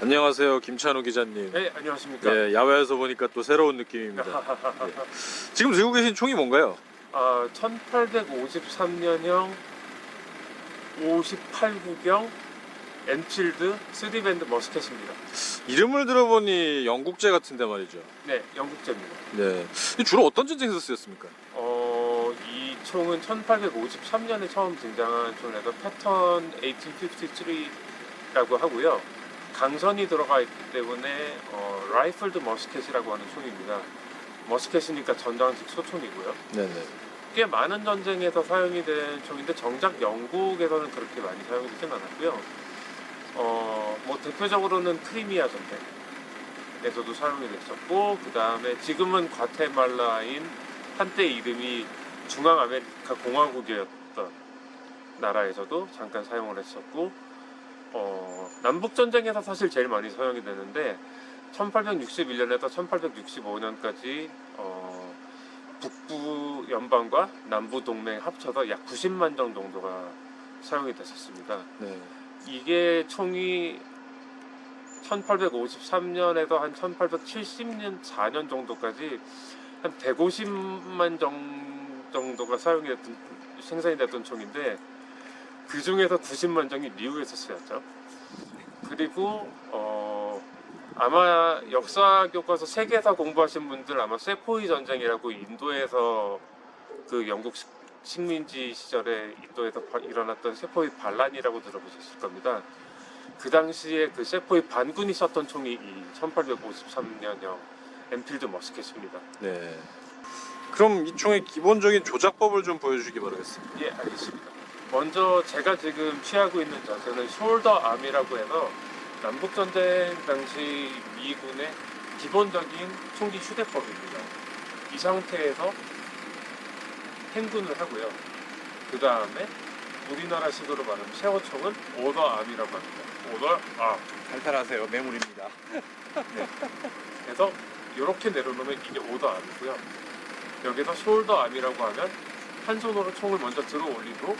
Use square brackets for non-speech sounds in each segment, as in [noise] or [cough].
안녕하세요, 김찬우 기자님. 네, 안녕하십니까. 예, 야외에서 보니까 또 새로운 느낌입니다. [laughs] 예. 지금 들고 계신 총이 뭔가요? 아, 1853년형 58구경 엔필드 3밴드 머스켓입니다. 이름을 들어보니 영국제 같은데 말이죠. 네, 영국제입니다. 네. 이 주로 어떤 전쟁에서 쓰였습니까? 어, 이 총은 1853년에 처음 등장한 총에서 패턴 1853라고 하고요. 강선이 들어가 있기 때문에 어, 라이플드 머스켓이라고 하는 총입니다. 머스켓이니까 전장식 소총이고요. 네네. 꽤 많은 전쟁에서 사용이 된 총인데 정작 영국에서는 그렇게 많이 사용이 되진 않았고요. 어, 뭐 대표적으로는 크리미아 전쟁에서도 사용이 됐었고, 그 다음에 지금은 과테말라인 한때 이름이 중앙아메리카 공화국이었던 나라에서도 잠깐 사용을 했었고, 어, 남북 전쟁에서 사실 제일 많이 사용이 되는데 1861년에서 1865년까지 어, 북부 연방과 남부 동맹 합쳐서 약 90만 정 정도가 사용이 됐었습니다. 네. 이게 총이 1853년에서 한 1870년 4년 정도까지 한 150만 정 정도가 사용이 됐던 생산이 됐던 총인데 그 중에서 90만 정이 미국에서 쓰였죠. 그리고 어 아마 역사 교과서 세계사 공부하신 분들 아마 세포이 전쟁이라고 인도에서 그 영국 식- 식민지 시절에 인도에서 바- 일어났던 세포이 반란이라고 들어보셨을 겁니다. 그 당시에 그 세포이 반군이 썼던 총이 이 1853년형 엔필드 머스켓입니다. 네. 그럼 이 총의 기본적인 조작법을 좀 보여주시기 바라겠습니다. 예, 알겠습니다. 먼저 제가 지금 취하고 있는 자세는 숄더 암이라고 해서 남북 전쟁 당시 미군의 기본적인 총기 휴대법입니다. 이 상태에서 행군을 하고요. 그 다음에 우리나라식으로 말하면 쉐어총은 오더 암이라고 합니다. 오더 암. 탈탈하세요. 매물입니다. 그래서 이렇게 내려놓으면 이게 오더 암이고요. 여기서 숄더 암이라고 하면 한 손으로 총을 먼저 들어 올리고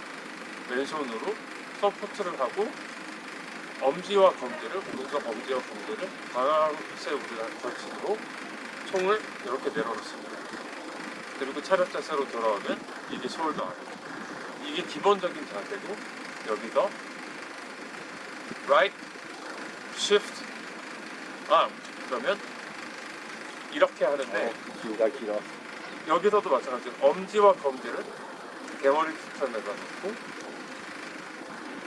왼손으로 서포트를 하고 엄지와 검지를 오른쪽 엄지와 검지를 방아쇠 우리한 걸치고 총을 이렇게 내려놓습니다. 그리고 차렷 자세로 돌아오면 이게 숄더 암입니다. 이게 기본적인 자세고 여기서 right, shift, arm 그러면 이렇게 하는데 길다 길어. 여기서도 마찬가지로 엄지와 검지를 대머리 추천에다 놓고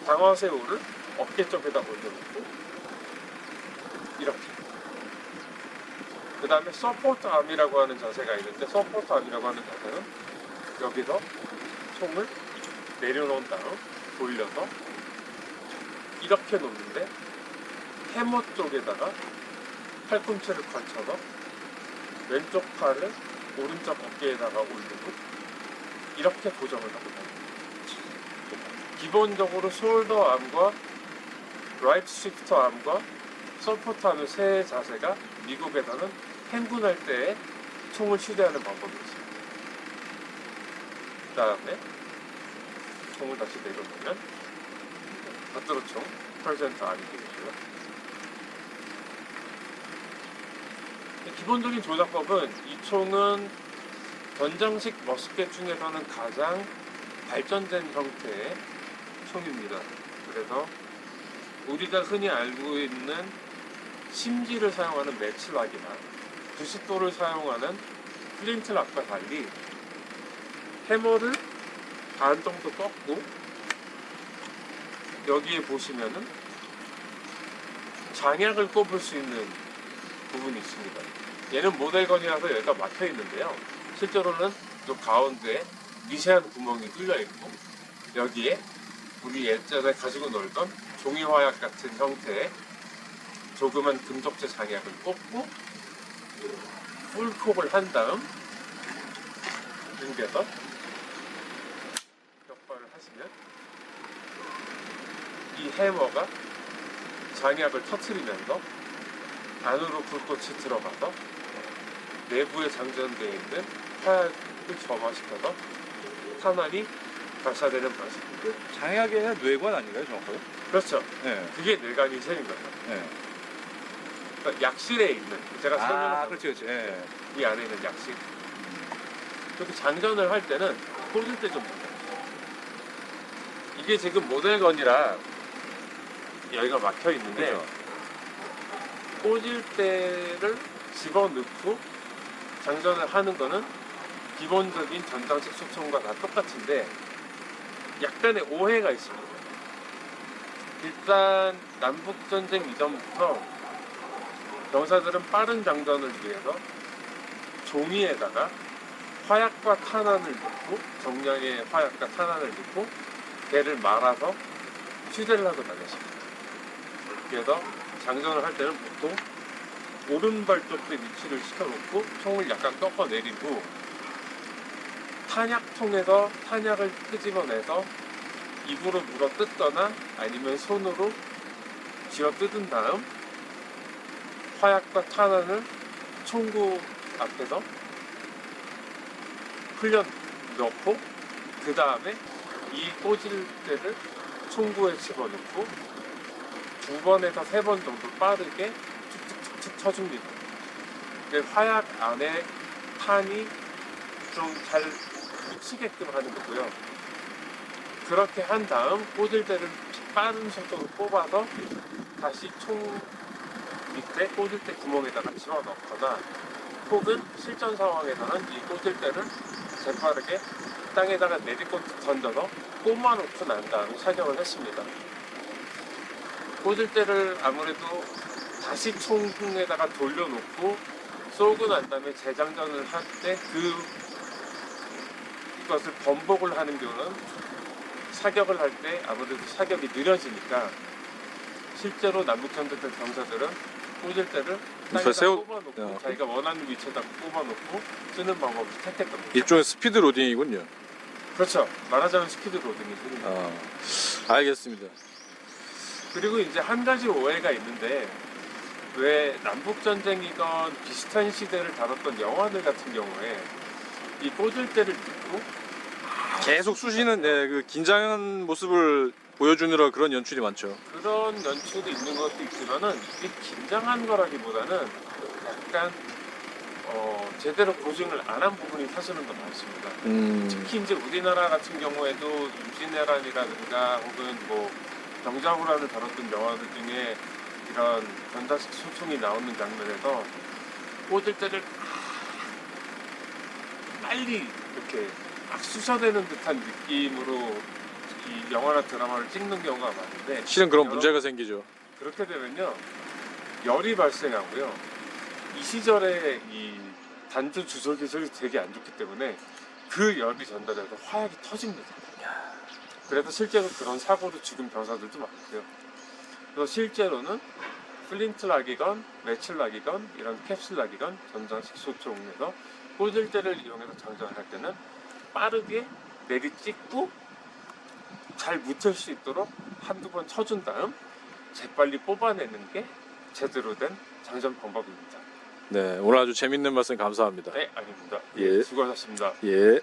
방아쇠우를 어깨 쪽에다 올려놓고 이렇게 그 다음에 서포트 암이라고 하는 자세가 있는데 서포트 암이라고 하는 자세는 여기서 총을 내려놓은 다음 돌려서 이렇게 놓는데 해머 쪽에다가 팔꿈치를 걸쳐서 왼쪽 팔을 오른쪽 어깨에다가 올리고 이렇게 고정을 하고 다닙니다. 기본적으로 숄더 암과 라이트 시프터 암과 서포트 암의 세 자세가 미국에서는 행군할 때에 총을 휴대하는 방법이었습니다. 그 다음에 총을 다시 내려놓으면 겉으로총 프레젠트 암이 되겠고요. 기본적인 조작법은 이 총은 전장식 머스켓 중에서는 가장 발전된 형태의 총입니다. 그래서 우리가 흔히 알고 있는 심지를 사용하는 매치락이나 90도를 사용하는 플린트락과 달리 해머를 반 정도 꺾고 여기에 보시면은 장약을 꼽을 수 있는 부분이 있습니다. 얘는 모델건이라서 여기가 막혀 있는데요. 실제로는 저 가운데에 미세한 구멍이 뚫려 있고 여기에 우리 예전에 가지고 놀던 종이 화약 같은 형태의 조그만 금속재 장약을 꽂고 풀콕을 한 다음 당겨서 격발을 하시면 이 해머가 장약을 터트리면서 안으로 불꽃이 들어가서 내부에 장전되어 있는 화약을 점화시켜서 탄환이 발사되는 방식입니다. 장약의 뇌관 아닌가요, 정확하게? 그렇죠. 네. 그게 뇌관이 셈인 거죠. 네. 그러니까 약실에 있는 제가 아, 설명을 그렇죠, 그렇죠. 예. 이 안에 있는 약실. 그렇게 장전을 할 때는 꽂을 때좀 이게 지금 모델건이라 여기가 막혀 있는데 그렇죠. 꽂을 때를 집어넣고 장전을 하는 거는 기본적인 전장식 소총과 다 똑같은데 약간의 오해가 있습니다. 일단 남북 전쟁 이전부터 병사들은 빠른 장전을 위해서 종이에다가 화약과 탄환을 넣고 정량의 화약과 탄환을 넣고 배를 말아서 휴대를 하고 다녔습니다. 그래서 장전을 할 때는 보통 오른발 쪽에 위치를 시켜놓고 총을 약간 꺾어 후 탄약통에서 탄약을 끄집어내서 입으로 물어 뜯거나 아니면 손으로 쥐어 뜯은 다음 화약과 탄환을 총구 앞에서 흘려 넣고 그 다음에 이 때를 총구에 집어넣고 두 번에서 세 번 정도 빠르게 툭툭툭툭 쳐줍니다. 화약 안에 탄이 좀 잘 묻히게끔 하는 거고요. 그렇게 한 다음 꽂을 때를 빠른 속도로 뽑아서 다시 총 밑에 꽂을 때 구멍에다가 집어넣거나 혹은 실전 상황에서는 이 꽂을 때를 재빠르게 땅에다가 내리꽂 던져서 꼽아놓고 난 다음에 사격을 했습니다. 꽂을 때를 아무래도 다시 총에다가 돌려놓고 쏘고 난 다음에 재장전을 할 때그이 것을 번복을 하는 경우는 사격을 할 때 아무래도 사격이 느려지니까 실제로 남북전쟁 때 병사들은 꽂을 때를 땅에다 세우- 꼽아놓고 어. 자기가 원하는 위치에다 꼽아놓고 쓰는 방법을 거죠. 일종의 스피드 로딩이군요. 그렇죠. 말하자면 스피드 로딩이죠. 아, 알겠습니다. 그리고 이제 한 가지 오해가 있는데 왜 남북 전쟁이건 비슷한 시대를 다뤘던 영화들 같은 경우에 이 꽂을 때를 듣고 계속 쑤시는 네, 그 긴장한 모습을 보여주느라 그런 연출이 많죠. 그런 연출이 있는 것도 있지만은 이게 긴장한 거라기보다는 약간 어, 제대로 고증을 안 한 부분이 사실은 더 많습니다. 음, 특히 이제 우리나라 같은 경우에도 임진왜란이라든가 혹은 뭐 병자호란을 다뤘던 영화들 중에 이런 전자식 소총이 나오는 장면에서 꽂을 때를 빨리 이렇게 막 쑤셔대는 듯한 느낌으로 이 영화나 드라마를 찍는 경우가 많은데 실은 그런 여러- 문제가 생기죠. 그렇게 되면요 열이 발생하고요 이 시절에 이 단주 주소 기술이 되게 안 좋기 때문에 그 열이 전달돼서 화약이 터집니다. 그래서 실제로 그런 사고로 죽은 병사들도 많고요. 그래서 실제로는 플린트 락이건 매칠 락이건 이런 캡슐 락이건 전장 식 소총에서 꽂을 때를 이용해서 장전을 할 때는 빠르게 내리 찍고 잘 묻힐 수 있도록 한두 번 쳐준 다음 재빨리 뽑아내는 게 제대로 된 장전 방법입니다. 네, 오늘 아주 재밌는 말씀 감사합니다. 네, 아닙니다. 예. 수고하셨습니다. 예.